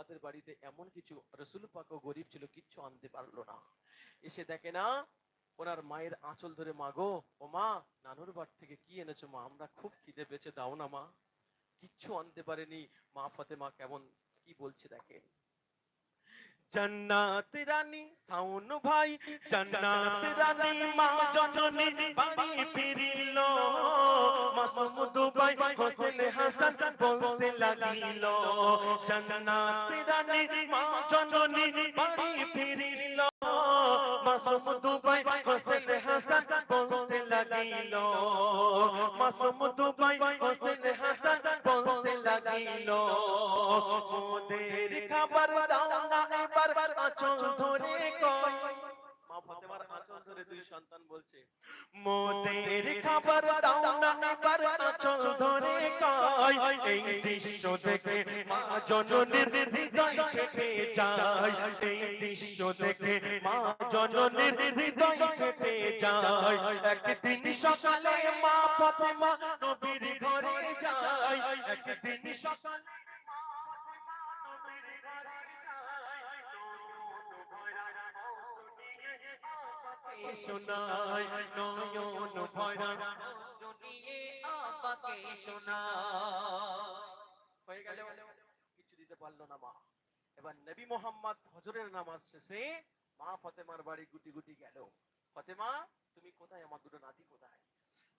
আব্বাদের বাড়িতে এমন কিছু রসুল পাকও গরিব ছিল, কিচ্ছু আনতে পারল না। এসে দেখে না, ওনার মায়ের আঁচল ধরে মাগো ও মা, নানুর বাড়ি থেকে কি এনেছো মা? আমরা খুব খিদে পেয়েছে, দাও না মা। কিচ্ছু আনতে পারেনি। মা ফাতেমা কেমন, কি বলছে দেখেন। জান্নাত রানী সাউন ভাই, জান্নাত রানী, মা জননী, বাড়ি ফিরিল। মাসুম দুবাই হোসেন হাসান বলতে লাগিল জান্নাত রানী মা জননী বাড়ি ফিরিল। মাসুম দুবাই হোসেন হাসান বলতে লাগিল, মাসুম দুবাই হোসেন হাসান বলতে লাগিল। মোদের খাবার দাও না এবার, আঁচল ধরে কয় মা ফাতেমার আঁচল ধরে দুই সন্তান বলছে মোদের খাবার দাও না এবার আঁচল ধরে কয় এই দৃশ্য দেখে মা জননীর হৃদয় কেঁপে যায় এই দৃশ্য দেখে মা জননীর হৃদয় কেঁপে যায় একদিন সকালে মা ফাতেমা নবীর ঘরে যায় একদিন সকালে শোনায় নয়ন ভরা। শুনিয়ে আপাকে শোনা হয়ে গেল। কিছু দিতে পারল না মা। এবার নবী মোহাম্মদ হজরের নামাজ শেষে মা ফতেমার বাড়ি গুটি গুটি গেল। ফতেমা তুমি কোথায়? আমার দুটো নাতি কোথায়?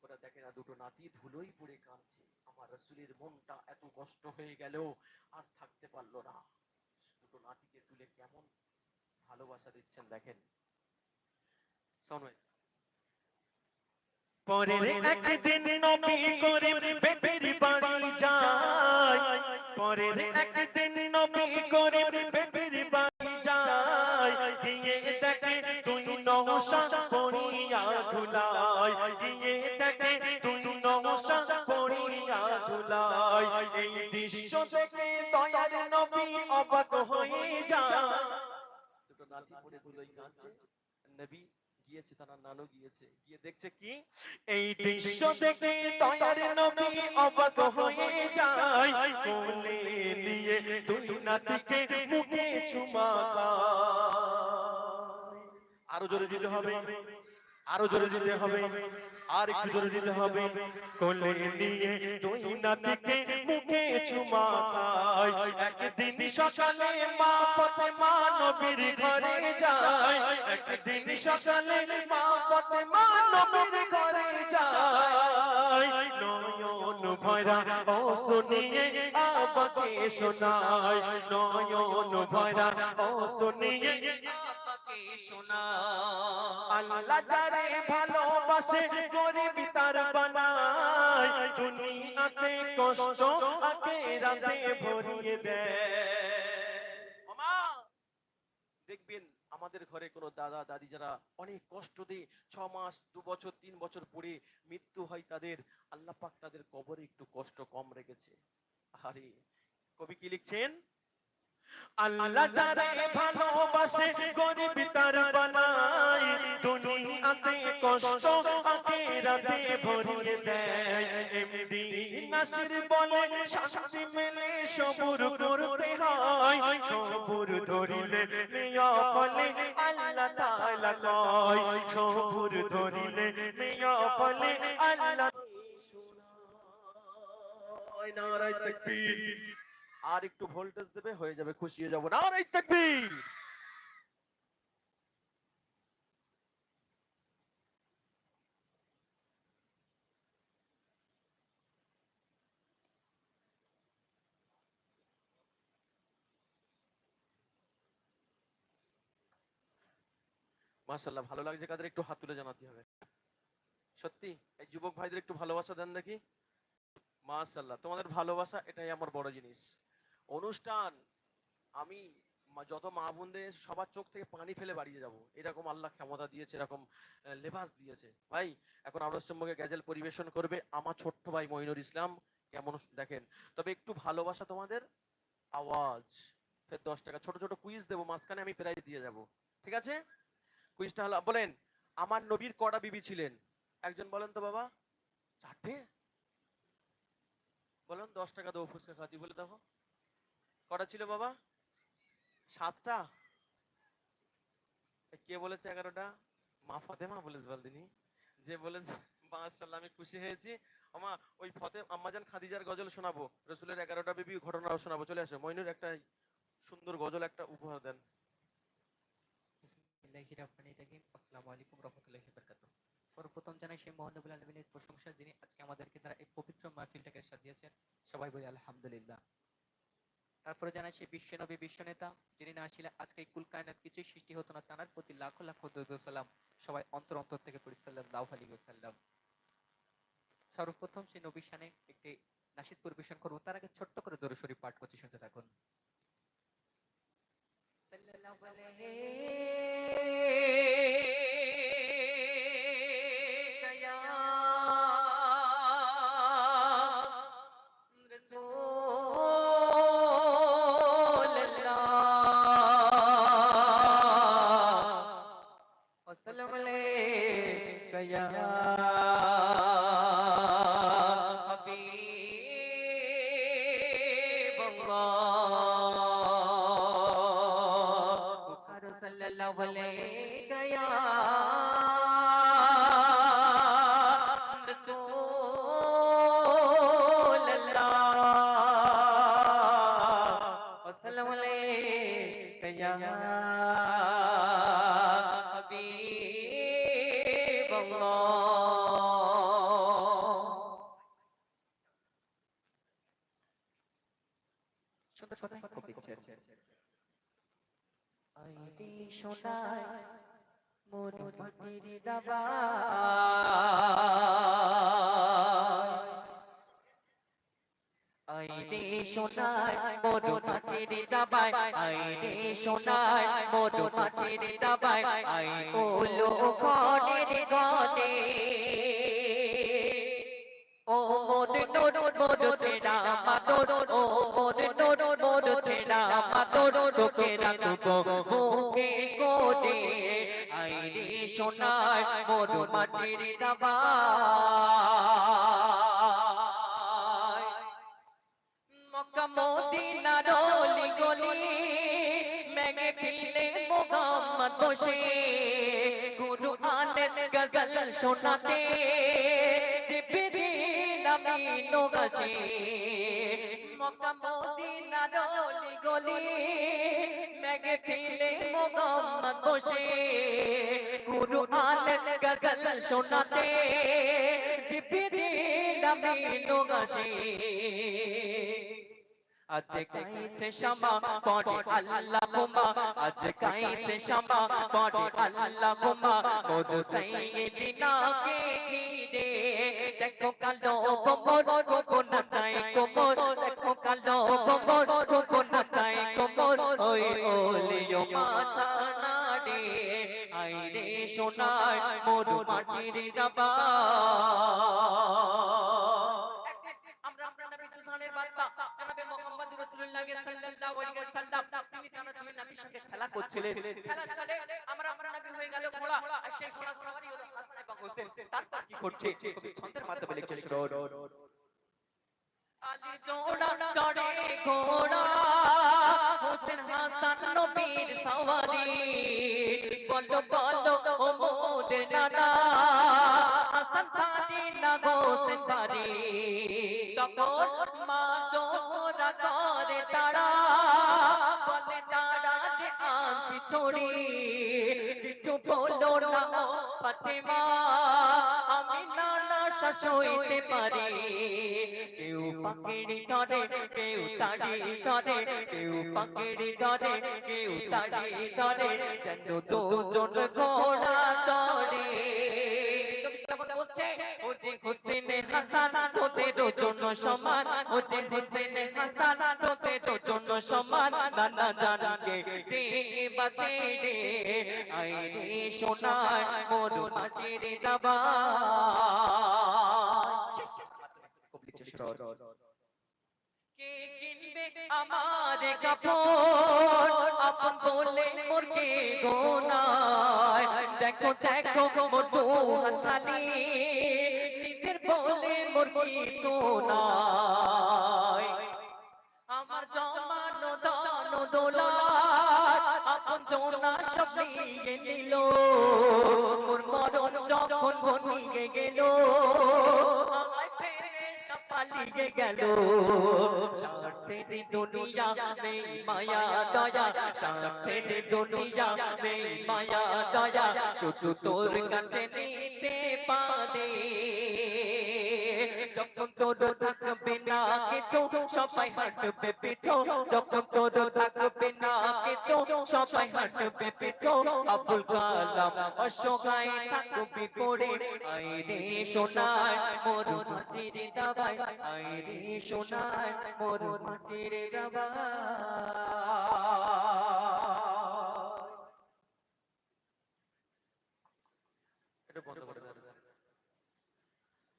ওরা দেখে না দুটো নাতি ধুলোই পড়ে কাঁদছে। আমার রসুলের মনটা এত কষ্ট হয়ে গেল আর থাকতে পারল না। দুটো নাতিকে তুলে কেমন ভালোবাসা দিচ্ছেন দেখেন। পরের একদিন নবী করে বেবির বাড়ি যায়। পরের একদিন নবী করে বেবির বাড়ি যায়। গিয়ে দেখে তুই নমসা পড়িয়া ধুলাই। গিয়ে দেখে তুই নমসা পড়িয়া ধুলাই। এই দৃশ্য দেখে দয়ার নবী অবাক হয়ে যায়। দুটো নাতি পড়ে ধুলোই কাঁদছে নবী গিয়েছে তারা নানু গিয়েছে। গিয়ে দেখছে কি? এই দৃশ্য দেখে দয়ার নবী অবাক হয়ে যায়। কোলে নিয়ে দুই নাতিকে মুখে চুমা আরও জোরে দিতে হবে। আরও জোরে যেতে হবে, আর একটু জোরে যেতে হবে। কোলে নিয়ে দুই নাতিকে মুখে চুমা একদিন সকালে মা ফাতেমা নবীর ঘরে যায়। একদিন সকালে মা ফাতেমা নবীর ঘরে যায়। নয়ন ভরা ও শুনিয়ে আবাকে শোনায়। নয়ন ভরা ও শুনিয়ে শোনা। আল্লাহ যারে ভালোবাসে গরিব তার বানায়। দুনিয়াতে কষ্ট আখেরাতে ভরিয়ে দেয়। মামা দেখবেন আমাদের ঘরে কোনো দাদা দাদি যারা অনেক কষ্ট দিয়ে ছ মাস দু বছর তিন বছর পরে মৃত্যু হয় তাদের আল্লাহ পাক তাদের কবরে একটু কষ্ট কম রেখেছে। আরে কবি কি লিখছেন? আল্লাহ যারে ভালোবাসে গরিব তার বানায়। দুনিয়াতে কষ্ট আখিরাতে ভরিয়ে দেয়। এমডি নাসির বলে শান্তি মেলে সবুর করতে হয়। সবুর ধরিলে নিয়া ফলে আল্লাহ তাআলা কয়। সবুর ধরিলে নিয়া ফলে আল্লাহ শোনায় নারায় তাকবীর। আর একটু ভোল্টেজ দেবে, হয়ে যাবে, খুশি হয়ে যাব। তাকবীর! মাশাআল্লাহ, ভালো লাগছে কাদের? একটু হাত তুলে জানাতে হবে। সত্যি, এই যুবক ভাইদের একটু ভালোবাসা দেন দেখি। মাশাআল্লাহ, তোমাদের ভালোবাসা এটাই আমার বড় জিনিস। অনুষ্ঠান, আমি যত মা বোনদের সবার চোখ থেকে পানি ফেলে বাড়িয়ে যাব। এরকম আল্লাহ ক্ষমতা দিয়েছে, এরকম লেবাস দিয়েছে। ভাই, এখন সম্পর্কে গ্যাজেল পরিবেশন করবে আমার ছোট্ট ভাই মইনুর ইসলাম। কেমন দেখেন? তবে একটু ভালোবাসা তোমাদের? আওয়াজ। ফের দশ টাকা। ছোট ছোট কুইজ দেবো, মাঝখানে আমি প্রাইজ দিয়ে যাব। ঠিক আছে? কুইজটা হলো, বলেন, আমার নবীর কটা বিবি ছিলেন। একজন বলেন তো বাবা। চারটে? বলেন, দশ টাকা দেবো ফুচকা খাতি বলে দেখো কটা ছিল বাবা? সাতটা? কে বলেছে এগারোটা? মা ফাতেমা বলেছে বলদিনি। যে বলেছে মাশাল্লাহ আমি খুশি হয়েছি। আমা, ওই ফতে আম্মাজান খাদিজার গজল শোনাবো। রসুলের এগারোটা বিবি ঘটনাও শোনাবো। চলে আসো। মইনুর একটা সুন্দর গজল, একটা উপহার দেন। সর্বপ্রথম জানাই সেই মহানবুল আলমিনের প্রশংসা যিনি আজকে আমাদেরকে তারা এই পবিত্র মাহফিলটাকে সাজিয়েছেন। সবাই বলি আলহামদুলিল্লাহ। তারপরে জানা সেই বিশ্ব নবী, বিশ্ব নেতা, যিনি না আসলে আজকে কুল কায়নাত কিছুই সৃষ্টি হতো না তানার প্রতি লাখ লাখ সালাম সবাই অন্তর অন্তর থেকে পড়ি, সাল্লাল্লাহু আলাইহি ওয়াসাল্লাম। সর্বপ্রথম সেই নবী শানে একটি নাসিদ পরিবেশন করব, তার আগে ছোট্ট করে দরুদ শরীফ পাঠ করছি, শুনতে থাকুন। সাল্লাল্লাহু আলাইহি लव ले गया रसूल अल्लाह वसल्लम ले गया हबीब अल्लाह Show the photo. আইডি সোনায় মোর মাটির দাবা। আইডি সোনায় মোর মাটির দাবায় আইডি সোনায় মোর মাটির দাবায় আই ওলো গনের গনে। ও মোর নোর মোর ছেড়া মাতর ও মোর নোর মোর ছেড়া মাতর তোকে রাখব বুকে কোটে আইরে সোনার মোর মাটির দাবায়। মক্কা মদিনার অলি গলি, মেঘে ফিলে মোহাম্মদ বসে। গুরু আনের গজল শোনাতে, জিবরিল আমিন গাছে অলি গলি মেঘে ফিলে মোহাম্মদ বসে। গুরু আনের গজল শোনাতে জিবরিল আমিন গাছে আজ গাইছে শামা পড়ে আল্লাহ হুমা আজ গাইছে শামা কে ঘিরে। দেখো কালো কোমর কোমর নাচাই কোমর। দেখো কালো কোমর ওই ওলিও মাথা নাড়ে। আইরে সোনার মোর মাটির খেলা করছিলেন। খেলা চলে আমরা নবী হয়ে গেল ঘোড়া আর সেই ঘোড়া সওয়ারি হলো হাসান এবং হোসেন। তারপর কি করছে ছন্দের মাধ্যমে লিখছে শুনুন আলী জোড়া চড়ে ঘোড়া। হোসেন হাসান নবীর সওয়ারি। বলো বলো, ও মোদের নানা। হাসান পারি না গোসেন পারি তখন মা চোরা করে তারা বলে তারা যে আছি ছড়ি বলো না ফাতেমা, আমি নানা শাসইতে পারি। কেউ পাকড়ি ধরে, কেউ তাড়ি ধরে, কেউ পাকড়ি ধরে, কেউ তাড়ি ধরে, যেন দুজন ঘোড়া চড়ে। বলছে ওদের হোসেন হাসান তোদের জন্য সমান। ওদের হোসেন হাসান তোদের জন্য সমান। নানা জানকে দে বাঁচে রে আই রে সোনার মোর মাটির দাবা কিনবে আমার কাপড়। আপন বলে মোরকে গোনায়। দেখো দেখো, মোর হাতালি নিজের বলে মোর কিছু নাই আমার জমানো দানো দোলা আলোচনা সব নিয়ে নিল। মোর মরণ যখন ঘনিয়ে গেল। পালিয়ে গেল। স্বার্থের দুনিয়া মে মায়া দয়া। স্বার্থের দুনিয়া মে মায়া দয়া। শুধু তোর কাছে নিতে যখন তোর থাকবে না কিছু সবাই হাঁটবে পিছু যখন তোর থাকবে না কিছু সবাই হাঁটবে পিছু আবুল কালাম অসহায় থাকবি পড়ে আয় রে সোনার মোর মাটির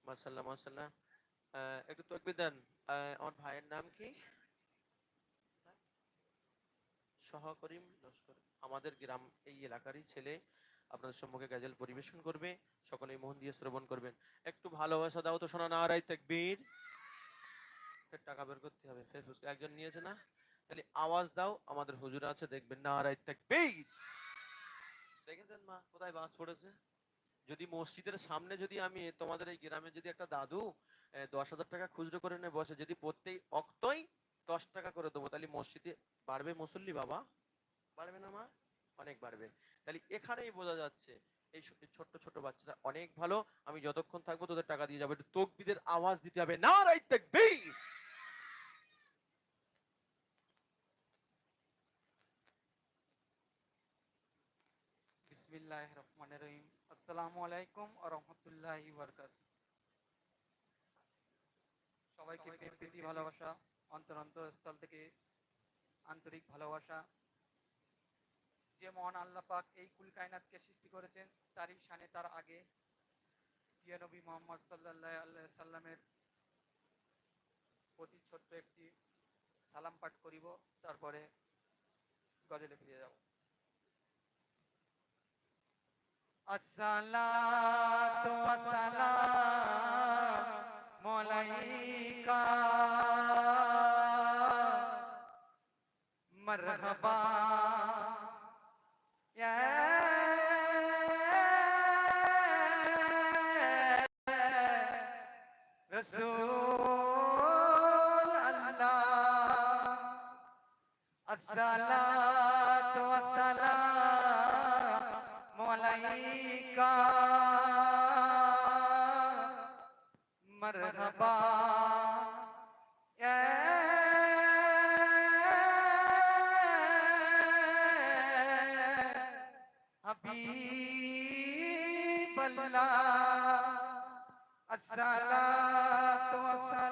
মাশাআল্লাহ মাশাআল্লাহ। আহ, একটু তকবির দেন। আমার ভাইয়ের নাম কি? সহকরিম লস্কর আমাদের গ্রাম, এই এলাকারই ছেলে আপনাদের সম্মুখে গাজল পরিবেশন করবে, সকলেই মন দিয়ে শ্রবণ করবেন। একটু ভালোবাসা দাও তো শোনা নারাই তাকবীর। টাকা বের করতে হবে। ফুসকে একজন নিয়েছে না? তাহলে আওয়াজ দাও, আমাদের হুজুর আছে, দেখবেন না নারাই তাকবীর। দেখেছেন মা, কোথায় বাস পড়েছে? যদি মসজিদের সামনে যদি আমি, তোমাদের এই গ্রামে যদি একটা দাদু দশ হাজার টাকা খুচরো করে নিয়ে বসে। যদি প্রত্যেক অক্তই দশ টাকা করে দেবো, তাহলে মসজিদে বাড়বে মুসল্লি বাবা? বাড়বে না মা? অনেক বাড়বে। তাহলে এখানেই বোঝা যাচ্ছে, এই ছোট্ট ছোট বাচ্চারা অনেক ভালো। আমি যতক্ষণ থাকব তোদের টাকা দিয়ে যাব। একটু তকবিদের আওয়াজ দিতে হবে। না রাই তাকবীর! বিসমিল্লাহ রহমান রহিম। আসসালামু আলাইকুম ও রহমতুল্লাহি বরকাত সবাইকে প্রেম, প্রীতি, ভালোবাসা, অন্তর অন্তরস্থল থেকে আন্তরিক ভালোবাসা। যে মহান আল্লাহ পাক এই কুল কায়নাতকে সৃষ্টি করেছেন, তারই সানে তার আগে প্রিয় নবী মোহাম্মদ সাল্লাহ আল্লাহ সাল্লামের প্রতি ছোট্ট একটি সালাম পাঠ করিব, তারপরে গজলে ফিরে যাব। আসসালাতু আসসালাম মলাইকা মরহবা রসুল আল্লাহ আসসালাতু ওয়াসালাম Malaika marhaba Habib Allah Assalamu alaikum